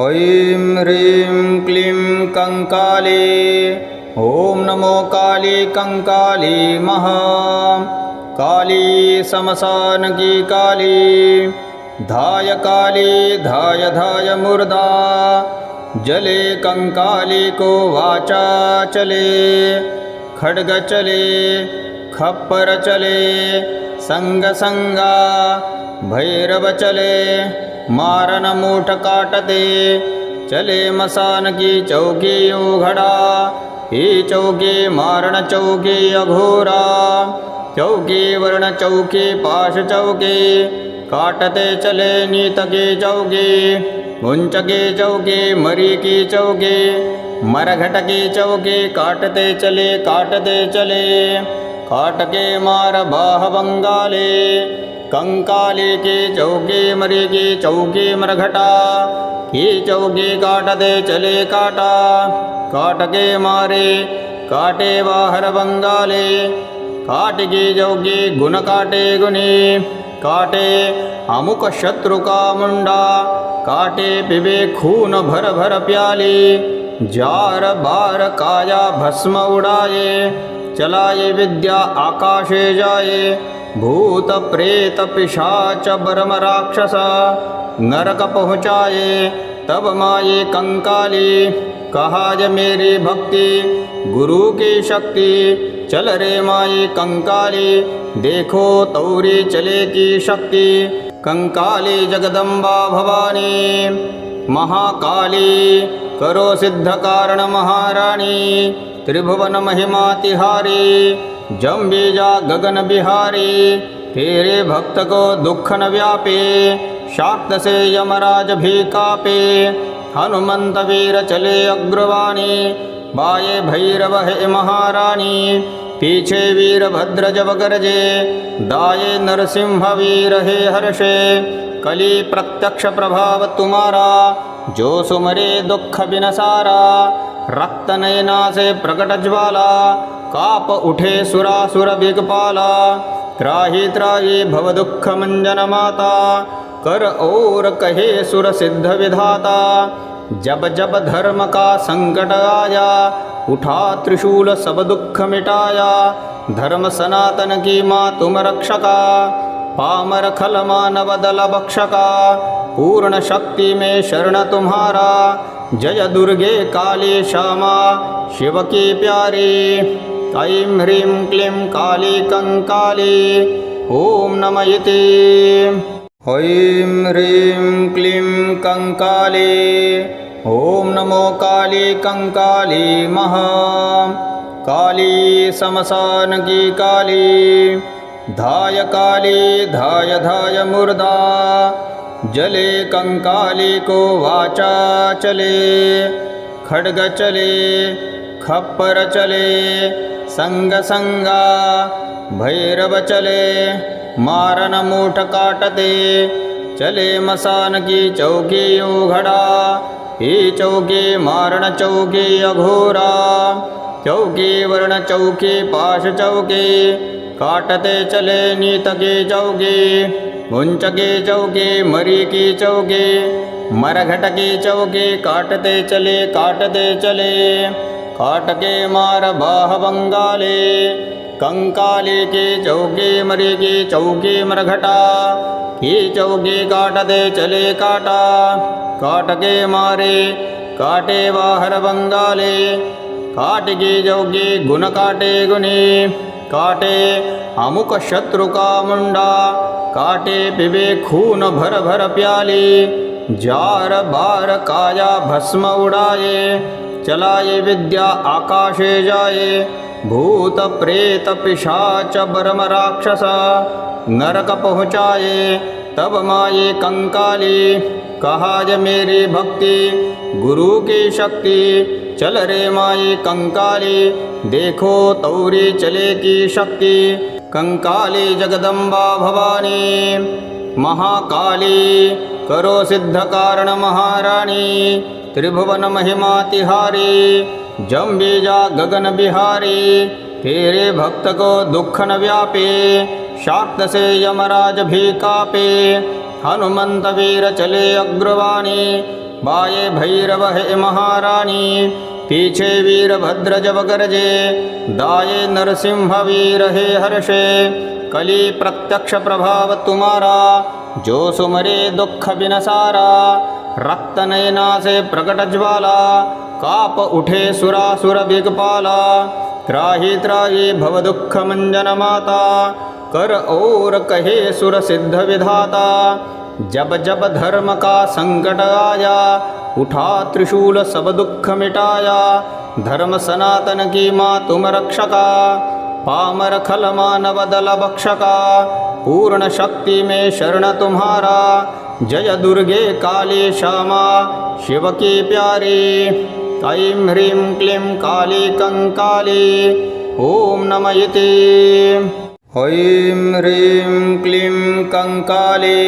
ऐं ह्रीं क्लीं कङ्काली ॐ नमो काली कङ्काली महा काली समसानकी काली धाय काली धाय धाय मुर्दा जले कंकाली को वाचा चले खड्ग चले खप्पर चले संगा भैरव चले मारन मूठ काटते। चले मसान की चौकी उघड़ा। ही चौकी मारण चौकी अघोरा। चौकी वर्ण चौकी पाश चौकी। काटते चले नीत की चौकी। मुंच की चौकी, मरी की चौकी। मरघट की चौकी, काटते चले काटते चले। काट के मार बाह बंगाले। कंकाली की चौकी मरी की चौकी मरघटा। की चौकी काटते चले काटा। काट के मारे, काटे बाहर बंगाले। काट की चौकी गुण काटे गुनी। काटे अमुक शत्रु का मुंडा। काटे पिबे खून भर भर प्याली। जार बार काया भस्म उड़ाए। चलाए विद्या आकाशे जाए। भूत प्रेत पिशाच बरम राक्षस नरक पहुँचाए तब माये कंकाली। कहा ज मेरी भक्ति, गुरु की शक्ति, चल रे माई कंकाली। देखो तौरी चले की शक्ति, कंकाली जगदम्बा भवानी। महाकाली, करो सिद्ध कारण महारानी। त्रिभुवन महिमा तिहारी। जम्बीजा गगन बिहारी, तेरे भक्त को दुख न व्यापे, शाक्त से यमराज भी कापे। हनुमंत वीर चले अग्रवाणी बाये भैरव है महारानी। पीछे वीरभद्र जब गरजे दाये नरसिंह वीर हे हर्षे। कली प्रत्यक्ष प्रभाव तुम्हारा, जो सुमरे दुख बिनसारा, रक्त नयना से प्रकट ज्वाला। काप उठे सुरासुर बिगपाला त्राही भव दुख मंजन माता, कर और कहे सुर सिद्ध विधाता। जब जब धर्म का संकट आया, उठा त्रिशूल सब दुख मिटाया। धर्म सनातन की माँ तुम रक्षका, पामर खल मानव दल बक्षका पूर्ण शक्ति में शरण तुम्हारा, जय दुर्गे काली श्यामा, शिव की प्यारी। ऐं ह्रीं क्लीं काली कंकाली ॐ नम इति ऐं ह्रीं क्लीं कङ्काली ॐ नमो काली कङ्काली महा। काली समसानकी काली, धाय काली, धाय धाय मुर्दा। जले कंकाली को वाचा चले, खड्ग चले, खप्पर चले संग संगा भैरव चले, मारन मूठ काटते। चले मसान की चौकी उघड़ा, ही चौकी मारण चौकी अघोरा। चौकी वर्ण चौकी, पाश चौकी, काटते चले नीत की चौकी, मुंच की चौकी, मरी की चौकी, मरघट की चौकी, काटते चले काटते चले। काट के मार बाह बंगाले, कंकाली की चौकी मरी की चौकी मरघटा की चौकी काटते चले काटा काट के मारे, काटे बाहर बंगाले काट की चौकी गुण काटे गुनी, काटे अमुक शत्रु का मुंडा, काटे पिबे खून भर भर प्याली, जार बार काया भस्म उड़ाए चलाए विद्या आकाशे जाए भूत प्रेत पिशाच बरम राक्षस नरक पहुँचाए तब माये कंकाली। कहा ज मेरी भक्ति, गुरु की शक्ति। चल रे माई कंकाली, देखो तौरी चले की शक्ति। कंकाली जगदम्बा भवानी, महाकाली, करो सिद्ध कारण महारानी। त्रिभुवन महिमा तिहारी जम्बीजा गगन बिहारी तेरे भक्त को दुख न व्यापे शाक्त से यमराज भी कापे हनुमंत वीर चले अग्रवाणी, बाये भैरव है महारानी पीछे वीरभद्र जब गरजे दाये नरसिंह वीर हे हर्षे, कली प्रत्यक्ष प्रभाव तुम्हारा, जो सुमरे दुख बिनसारा रक्त नयना से प्रकट ज्वाला काप उठे सुरासुर बिगपाला त्राही त्राही भव दुख मंजन माता कर और कहे सुर सिद्ध विधाता जब जब धर्म का संकट आया, उठा त्रिशूल सब दुख मिटाया, धर्म सनातन की माँ तुम रक्षका, पामर खल मानव दल बक्षका, पूर्ण शक्ति में शरण तुम्हारा जय दुर्गे काली श्यामा शिव की प्यारे। ऐं ह्रीं क्लीं काली कंकाली ॐ नम इति ऐं ह्रीं क्लीं कंकाली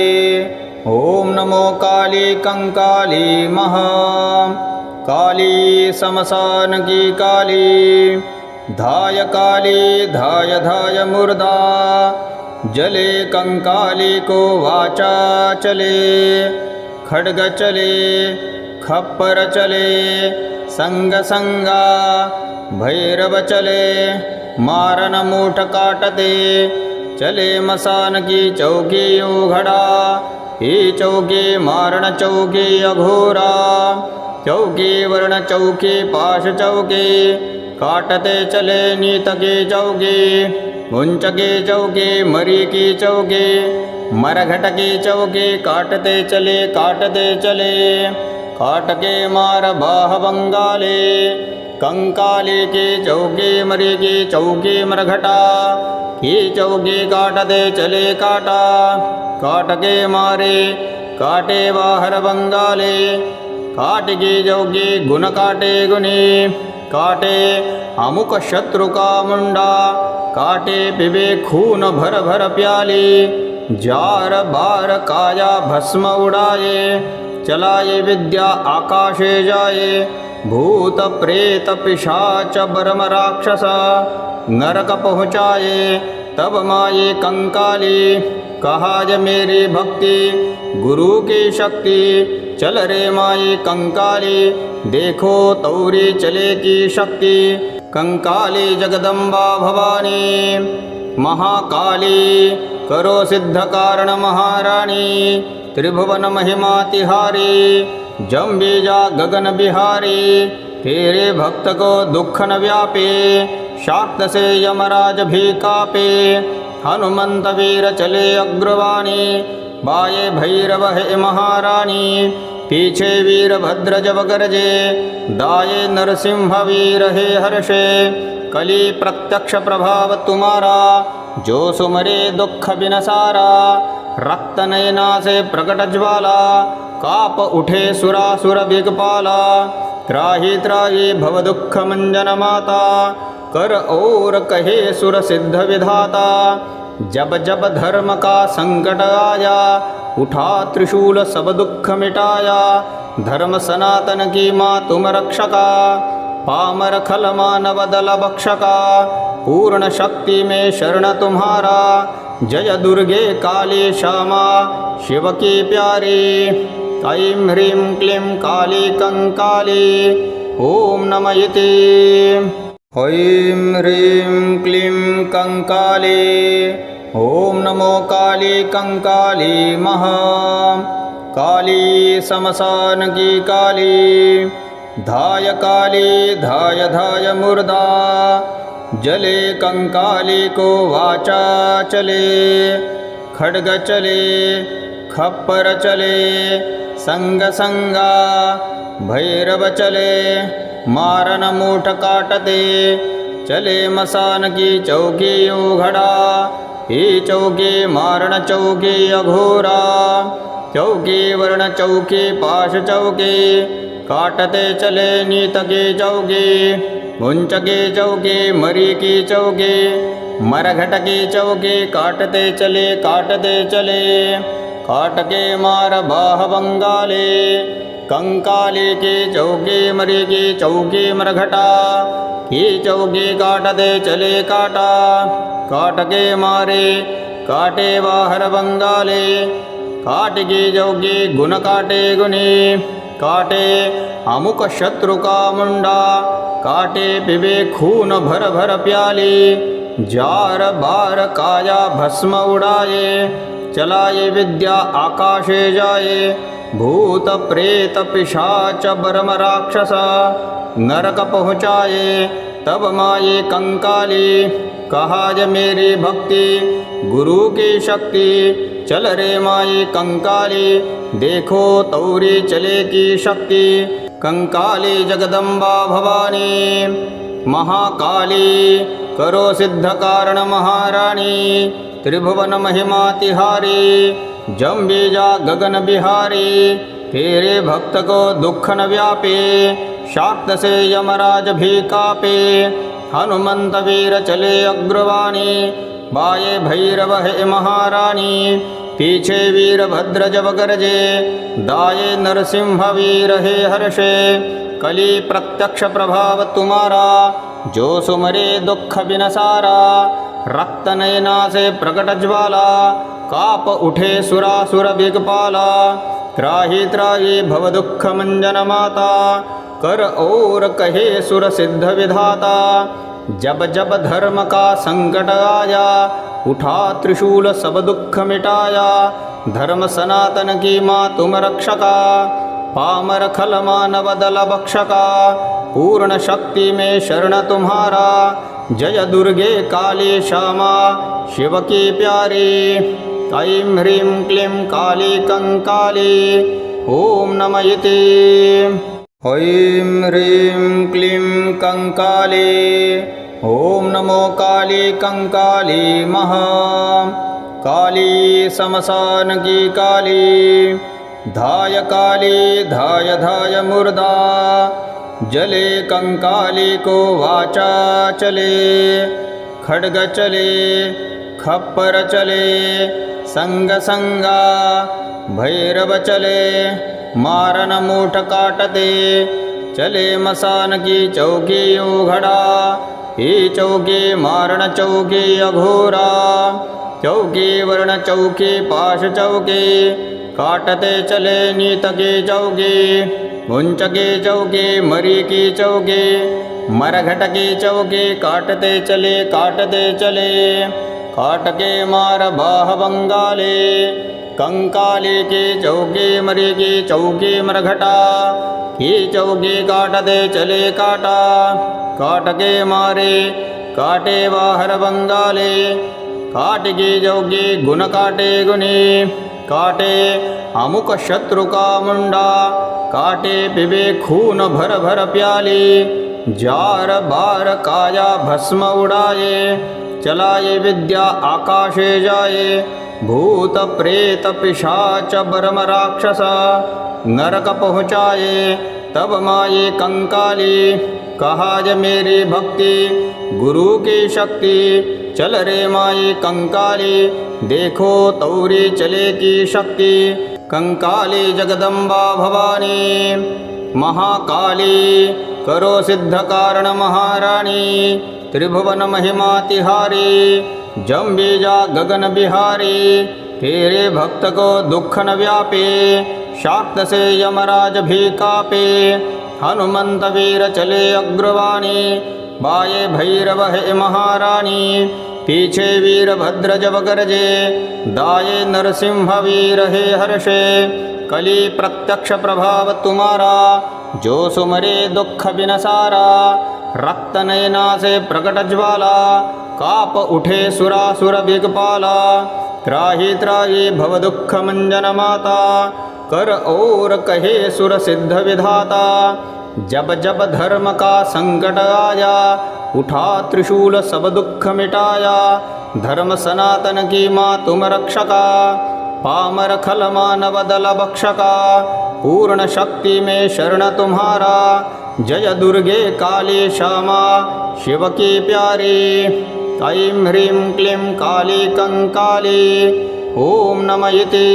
ॐ नमो काली कंकाली महा। काली समसान की काली, धाय काली धाय धाय मुर्दा। जले कंकाली को वाचा चले, खड्ग चले, खप्पर चले, संग संगा भैरव चले, मारन मूठ काटते, चले मसान की चौकी उघड़ा ही चौकी मारण चौकी अघोरा, चौकी वर्ण चौकी पाश चौकी काटते चले नीत की चौकी उंच के चौकी, मरी की चौकी मरघट की चौकी, काटते चले काटते चले, काट के मार बाह बंगाले कंकाली की चौकी, मरी की चौकी मरघटा की चौकी काटते चले, काटा, काट के मारे, काटे बाहर बंगाले, काट की चौकी, गुण काटे गुनी काटे अमुक शत्रु का मुंडा, काटे पिबे खून भर भर प्याली, जार बार काया भस्म उड़ाए, चलाए विद्या आकाशे जाए, भूत प्रेत पिशाच बरम राक्षस नरक पहुँचाए, तब माये कंकाली, कहा ज मेरी भक्ति, गुरु की शक्ति, चल रे माई कंकाली देखो तौरी चले की शक्ति, कंकाली जगदम्बा भवानी, महाकाली करो सिद्ध कारण महारानी, त्रिभुवन महिमा तिहारी जम बीजा गगन बिहारी, तेरे भक्त को दुख न व्यापे, शाक्त से यमराज भी कापे, हनुमंत वीर चले अग्रवाणी, बाये भैरव हे महारानी पीछे वीरभद्र जब गरजे दाये नरसिंह वीर हे हर्षे, कली प्रत्यक्ष प्रभाव तुम्हारा, जो सुमरे दुख बिनसारा, रक्त नयना से प्रकट ज्वाला, काप उठे सुरासुर बिगपाला, त्राही त्राही भव दुख मंजन माता, कर और कहे सुर सिद्ध विधाता, जब जब धर्म का संकट आया उठा त्रिशूल सब दुख मिटाया धर्म सनातन की माँ तुम रक्षका, पामर खल मानव दल बक्षका पूर्ण शक्ति में शरण तुम्हारा, जय दुर्गे काली श्यामा, शिव की प्यारी, ऐं ह्रीं क्लीं काली कंकाली ॐ नम इति ऐं ह्रीं क्लीं कंकाली। ॐ नमो काली कंकाली महा, काली समसान की काली, धाय काली धाय धाय मुर्दा, जले कंकाली को वाचा चले, खड्ग चले, खप्पर चले, संग संगा भैरव चले, मारन मूठ काटते, चले मसान की चौकी उघड़ा ही चौकी मारण चौकी अघोरा, चौकी वर्ण चौकी पाश चौकी, काटते चले नीत के चौकी उंच की चौकी, मरी की चौकी मरघट के चौकी, काटते चले काटते चले काट के मार बाह बंगाले, कंकाली के चौके, मरी की चौकी मरघटा की चौकी काटते चले काटा। काट के मारे, काटे बाहर बंगाले। काट की चौकी गुण काटे गुनी। काटे अमुक शत्रु का मुंडा। काटे पिबे खून भर भर प्याली। जार बार काया भस्म उड़ाए। चलाए विद्या आकाशे जाए। भूत प्रेत पिशाच बरम राक्षस। नरक पहुँचाए, तब माये कंकाली। कहा ज मेरी भक्ति, गुरु की शक्ति, चल रे माये कंकाली। देखो, तौरी चले की शक्ति, कंकाली जगदम्बा भवानी। महाकाली, करो सिद्ध कारण महाराणी त्रिभुवन महिमा तिहारी, जम बीजा गगन बिहारी। तेरे भक्त को दुख न व्यापे शाक्त से यमराज भी कापे चले अग्रवाणी, बाये भैरव हे महारानी पीछे वीरभद्र जब गरजे दाये नरसिंह वीर हे हर्षे कली प्रत्यक्ष प्रभाव तुम्हारा जो सुमरे दुख बिनसारा रक्त नयना से प्रकट ज्वाला काप उठे सुरासुर बिगपाला त्राही त्राही भव दुख मंजन माता कर और कहे सुर सिद्ध विधाता, जब जब धर्म का संकट आया, उठा त्रिशूल सब दुख मिटाया, धर्म सनातन की माँ तुम रक्षका, पामर खल मानव दल बक्षका पूर्ण शक्ति में शरण तुम्हारा, जय दुर्गे काली श्यामा, शिव की प्यारी, ऐं ह्रीं क्लीं काली कंकाली ॐ नम इति। ऐं ह्रीं क्लीं कंकाली ॐ नमो काली कंकाली महा काली समसान की काली धाय काली धाय धाय मुर्दा जले कंकाली को वाचा चले खड्ग चले खप्पर चले संगा भैरव चले मारन मूठ काटते। चले मसान की चौकी उघड़ा। ही चौकी मारण चौकी अघोरा। चौकी वर्ण चौकी पाश चौकी। काटते चले नीत की चौकी। मुंच की चौकी, मरी की चौकी। मरघट की चौकी, काटते चले काटते चले। काट के मार बाह बंगाले। कंकाली की चौकी मरी की चौकी मरघटा। की चौकी काटते चले काटा। काट के मारे, काटे बाहर बंगाले। काट की चौकी गुण काटे गुनी। काटे अमुक शत्रु का मुंडा। काटे पिबे खून भर भर प्याली। जार बार काया भस्म उड़ाए। चलाए विद्या आकाशे जाए। भूत प्रेत पिशाच बरम राक्षस नरक पहुँचाए तब माये कंकाली। कहा ज मेरी भक्ति, गुरु की शक्ति। चल रे माये कंकाली, देखो तौरी चले की शक्ति। कंकाली जगदम्बा भवानी, महाकाली, करो सिद्ध कारण महारानी। त्रिभुवन महिमा तिहारी जम बीजा गगन बिहारी, तेरे भक्त को दुख न व्यापे, शाक्त से यमराज भी कापे। हनुमंत वीर चले अग्रवाणी बाये भैरव है महारानी। पीछे वीरभद्र जब गरजे दाये नरसिंह वीर हे हर्षे। कली प्रत्यक्ष प्रभाव तुम्हारा, जो सुमरे दुख बिनसारा, रक्त नयना से प्रकट ज्वाला। काप उठे सुरासुर बिगपाला त्राही त्राही भव दुख मंजन माता, कर और कहे सुर सिद्ध विधाता, जब जब धर्म का संकट आया, उठा त्रिशूल सब दुख मिटाया, धर्म सनातन की माँ तुम रक्षका, पामर खल मानव दल बक्षका पूर्ण शक्ति में शरण तुम्हारा, जय दुर्गे काली श्यामा, शिव की प्यारी। ऐं ह्रीं क्लीं काली कंकाली ॐ नम इति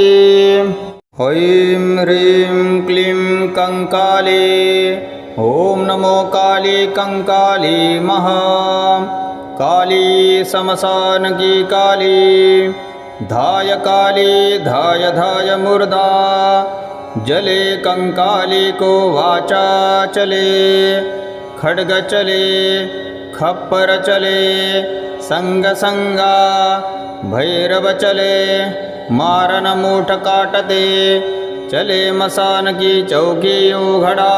ऐं ह्रीं क्लीं कंकाली ॐ नमो काली कंकाली महा। काली समसान की काली, धाय काली, धाय धाय मुर्दा। जले कंकाली को वाचा चले, खड्ग चले, खप्पर चले संग संगा भैरव चले मारन मूठ काटते, चले मसान की चौकी उघड़ा,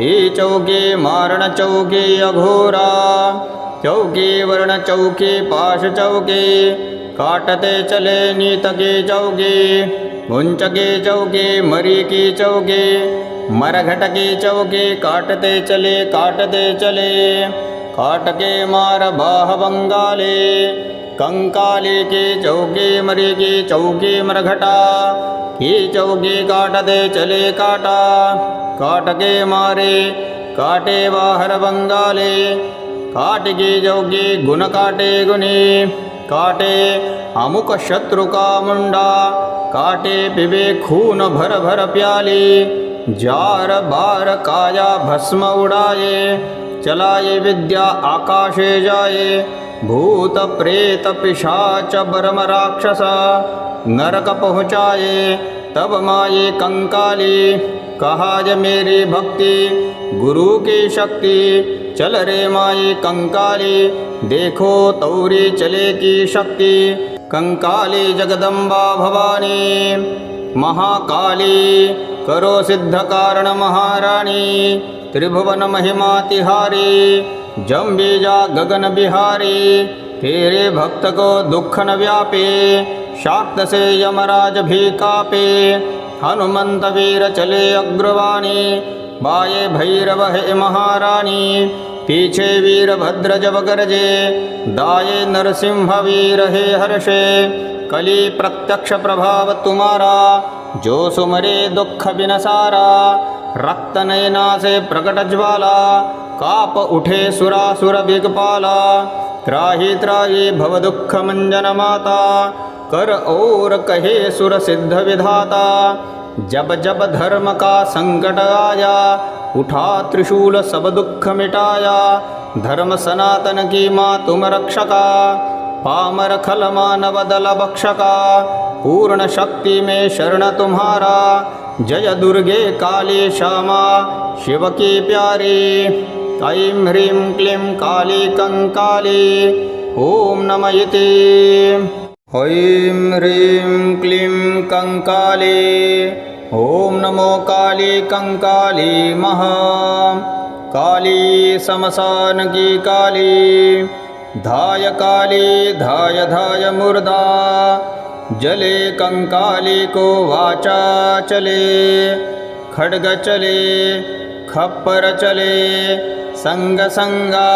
ही चौकी मारण चौकी अघोरा, चौकी वर्ण चौकी पाश चौकी, काटते चले नीत की चौकी उंच की चौकी, मरी की चौकी, मरघट की चौकी, काटते चले काटते चले। काट के मार बाह बंगाले, कंकाली की चौकी मरी की चौकी मरघटा की चौकी काटते चले काटा काट के मारे, काटे बाहर बंगाले काट की जोगी गुण काटे गुनी, काटे अमुक शत्रु का मुंडा, काटे पिबे खून भर भर प्याली, जार बार काया भस्म उड़ाए चलाए विद्या आकाशे जाए भूत प्रेत पिशाच बरम राक्षस नरक पहुँचाए तब माये कंकाली कहा ज मेरी भक्ति, गुरु की शक्ति। चल रे माये कंकाली, देखो तौरी चले की शक्ति। कंकाली जगदम्बा भवानी, महाकाली, करो सिद्ध कारण महारानी। त्रिभुवन महिमा जम बीजा गगन बिहारी, तेरे भक्त को दुख न व्यापे शाक्त से यमराज भी कापे, हनुमंत वीर चले अग्रवाणी, बाये भैरव है महारानी, पीछे वीरभद्र जब गरजे दाये नरसिंह वीर हे हर्षे, कली प्रत्यक्ष प्रभाव तुम्हारा, जो सुमरे दुख बिनसारा रक्त नयना से प्रकट ज्वाला काप उठे सुरासुर बिगपाला त्राही त्राही भव दुख मंजन माता कर और कहे सुर सिद्ध विधाता जब जब धर्म का संकट आया, उठा त्रिशूल सब दुख मिटाया धर्म सनातन की माँ तुम रक्षका, पामर खल मानव दल बक्षका, पूर्ण शक्ति में शरण तुम्हारा जय दुर्गे काली श्यामा शिव की प्यारी। ऐं ह्रीं क्लीं काली कंकाली, ॐ नम इति ऐं ह्रीं क्लीं कंकाली, ॐ नमो काली कंकाली महा। काली समसान की काली, धाय काली, धाय धाय मुर्दा। जले कंकाली को वाचा चले, खड्ग चले, खप्पर चले, संग संगा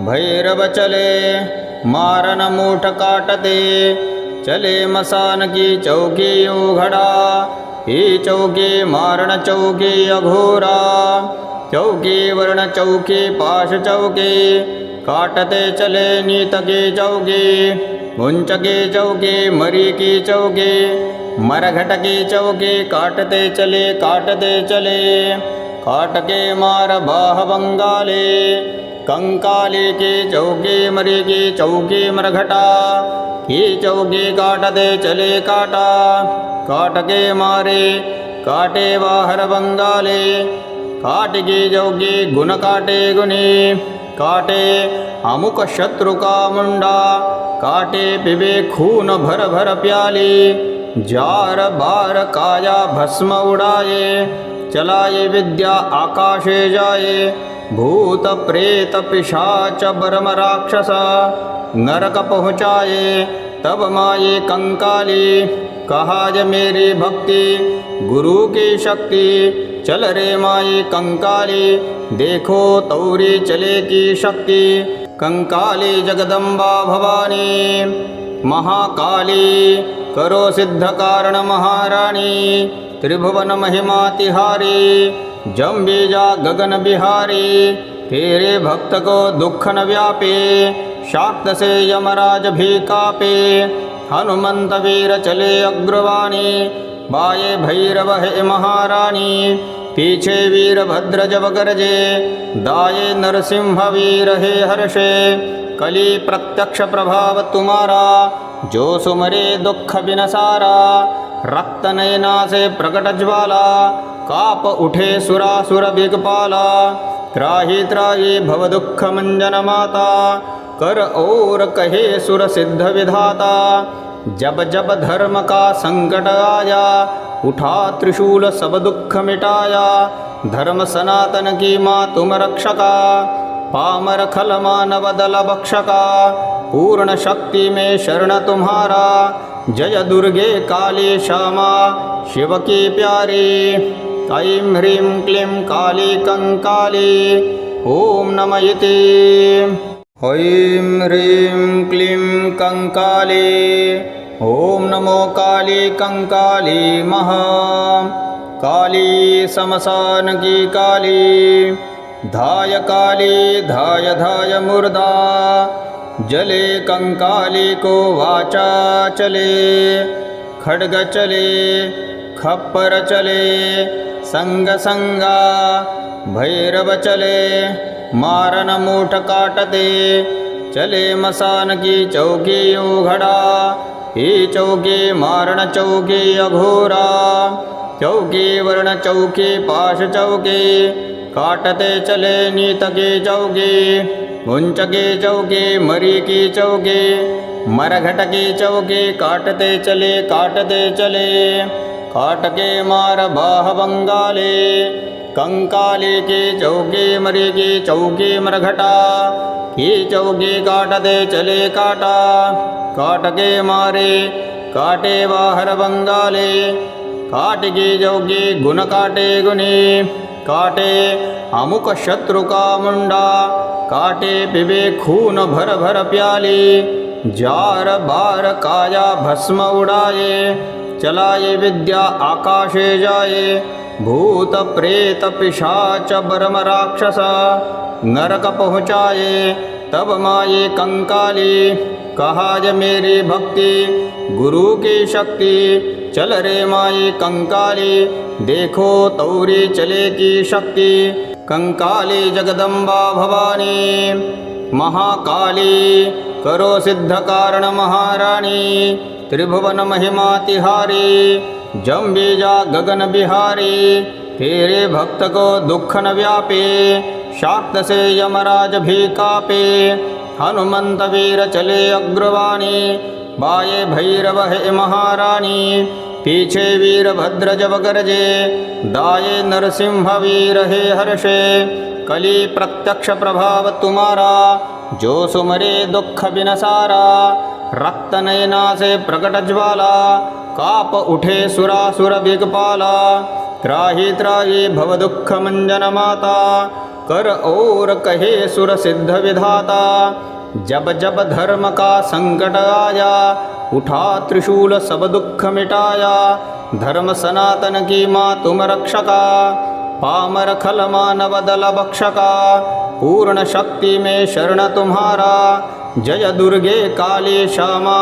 भैरव चले, मारन मूठ काटते, चले मसान की चौकी उघड़ा ही चौकी मारण चौकी अघोरा, चौकी वर्ण चौकी पाश चौकी, काटते चले नीत की चौकी उंच चौकी, मरी की चौकी मरघट की चौकी, काटते चले काटते चले काट के मार बाह बंगाले, कंकाली की चौकी, मरी की चौकी, मरघटा, की चौकी काटते चले, काटा काट के मारे, काटे बाहर बंगाले काट की जोगी गुण काटे गुनी, काटे अमुक शत्रु का मुंडा काटे पिबे खून भर भर प्याली, जार बार काया भस्म उड़ाए, चलाए विद्या आकाशे जाए, भूत प्रेत पिशाच बरम राक्षस नरक पहुँचाए, तब माये कंकाली, कहा मेरी भक्ति, गुरु की शक्ति, चल रे माई कंकाली, देखो तौरी चले की शक्ति कंकाली जगदम्बा भवानी, महाकाली करो सिद्ध कारण महारानी, त्रिभुवन महिमा तिहारी जम बीजा गगन बिहारी, तेरे भक्त को दुख न व्यापे, शाक्त से यमराज भी कापे, हनुमंत वीर चले अग्रवाणी, बाये भैरव है महारानी पीछे वीरभद्र जब गरजे दाये नरसिंह वीर है हर्षे। कली प्रत्यक्ष प्रभाव तुम्हारा, जो सुमरे दुख बिनसारा। रक्तनयना से प्रकट ज्वाला, काप उठे सुरासुर बिगपाला त्राही त्राही भव दुख मंजन माता, कर और कहे सुर सिद्ध विधाता। जब जब धर्म का संकट आया उठा त्रिशूल सब दुख मिटाया धर्म सनातन की माँ तुम रक्षका पामर खल मानव दल बक्षका पूर्ण शक्ति में शरण तुम्हारा जय दुर्गे काली श्यामा शिव की प्यारी। ऐं ह्रीं क्लीं काली कंकाली ॐ नम इति ऐं ह्रीं क्लीं कंकाली ॐ नमो काली कंकाली महा, काली समसान की काली, धाय काली, धाय धाय मुर्दा, जले कंकाली को वाचा चले, खड्ग चले, खप्पर चले, संग संगा, भैरव चले, मारन मूठ काटते, चले मसान की चौकी उघड़ा ही चौकी मारण चौकी अघोरा, चौकी वर्ण चौकी पाश चौकी, काटते चले नीत की चौकी मुंच की चौकी मरी की चौकी मरघट की चौकी, काटते चले काटते चले काट के मार बाह बंगाले, कंकाली की चौकी मरी की चौकी मरघटा, की चौकी काटते चले काटा काट के मारे, काटे बाहर बंगाले काट की चौकी गुण काटे गुनी, काटे अमुक शत्रु का मुंडा, काटे पिबे खून भर भर प्याली, जार बार काया भस्म उड़ाए, चलाए विद्या आकाशे जाए, भूत प्रेत पिशाच बरम राक्षस, नरक पहुँचाए, तब माये कंकाली कहा ज मेरी भक्ति, गुरु की शक्ति, चल रे माई कंकाली, देखो तौरी चले की शक्ति, कंकाली जगदम्बा भवानी, महाकाली करो सिद्ध कारण महारानी, त्रिभुवन महिमा तिहारी जम बीजा गगन बिहारी, तेरे भक्त को दुख न व्यापे, शाक्त से यमराज भी कापे हनुमंत वीर चले अग्रवाणी, बाये भैरव हे महारानी पीछे वीरभद्र जब गरजे दाये नरसिंह वीर हे हर्षे, कली प्रत्यक्ष प्रभाव तुम्हारा जो सुमरे दुख बिनसारा, रक्त नयना से प्रकट ज्वाला, काप उठे सुरासुर बिगपाला, त्राही त्राही भव दुख मंजन माता कर और कहे सुर सिद्ध विधाता। जब जब धर्म का संकट आया, उठा त्रिशूल सब दुख मिटाया। धर्म सनातन की माँ तुम रक्षका, पामर खल मानव दल बक्षका पूर्ण शक्ति में शरण तुम्हारा, जय दुर्गे काली श्यामा,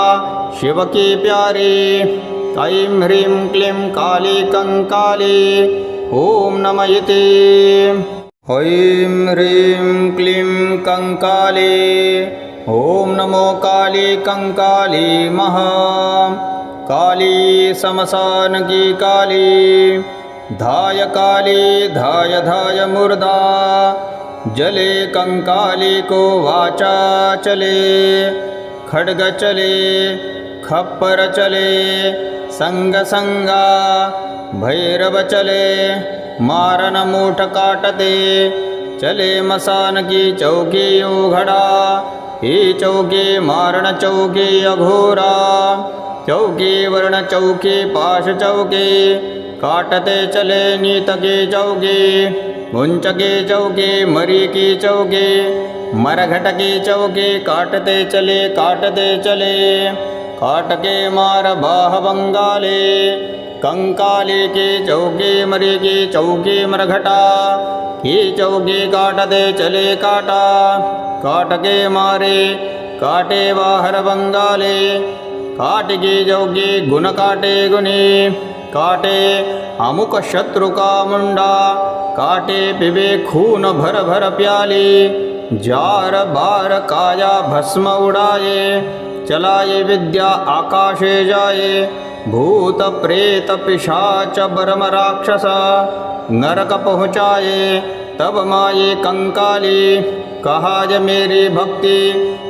शिव की प्यारी। ऐं ह्रीं क्लीं काली कंकाली ॐ इति। ऐं ह्रीं क्लीं कंकाली ॐ नमो काली कंकाली महा, काली समसान की काली, धाय काली धाय धाय मुर्दा, जले कंकाली को वाचा चले, खड्ग चले, खप्पर चले, संग संगा, भैरव चले मारन मूठ काटते। चले मसान की चौकी उघड़ा। ही चौकी मारण चौकी अघोरा। चौकी वर्ण चौकी पाश चौकी। काटते चले नीत की चौकी। मुंच की चौकी, मरी की चौकी। मरघट की चौकी, काटते चले काटते चले। काट के मार बाह बंगाले। कंकाली की चौकी मरी की चौकी मरघटा, की चौकी काटते चले काटा काट के मारे, काटे बाहर बंगाले काट की चौकी गुण काटे गुनी, काटे अमुक शत्रु का मुंडा, काटे पिबे खून भर भर प्याली, जार बार काया भस्म उड़ाए, चलाए विद्या आकाशे जाए भूत प्रेत पिशाच बरम राक्षस नरक पहुँचाए तब माये कंकाली। कहा ज मेरी भक्ति,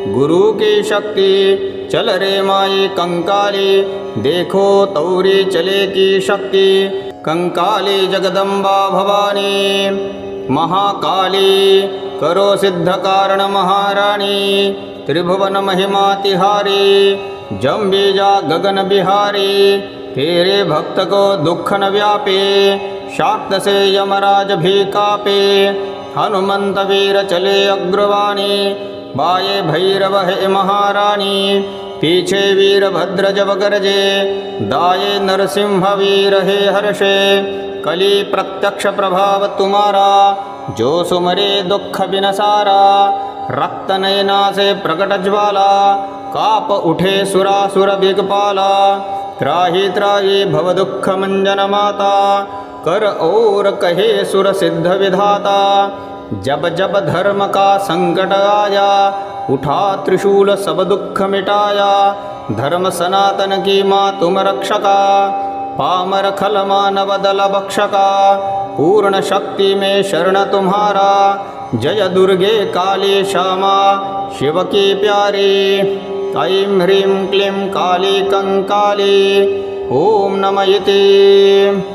गुरु की शक्ति। चल रे माये कंकाली, देखो तौरी चले की शक्ति। कंकाली जगदम्बा भवानी, महाकाली, करो सिद्ध कारण महारानी। त्रिभुवन महिमा तिहारी जम बीजा गगन बिहारी, तेरे भक्त को दुख न व्यापे, शाक्त से यमराज भी कापे। हनुमंत वीर चले अग्रवाणी बाये भैरव है महारानी। पीछे वीरभद्र जब गरजे दाये नरसिंह वीर हे हर्षे। कली प्रत्यक्ष प्रभाव तुम्हारा, जो सुमरे दुख बिनसारा, रक्त नयना से प्रकट ज्वाला। काप उठे सुरासुर बिगपाला त्राही त्राही भव दुख मंजन माता। कर और कहे सुर सिद्ध विधाता। जब जब धर्म का संकट आया, उठा त्रिशूल सब दुख मिटाया। धर्म सनातन की माँ तुम रक्षका। पामर खल मानव दल बक्षका पूर्ण शक्ति में शरण तुम्हारा। जय दुर्गे काली श्यामा, शिव की प्यारी। ऐं ह्रीं क्लीं काली कङ्काली ॐ नम इति।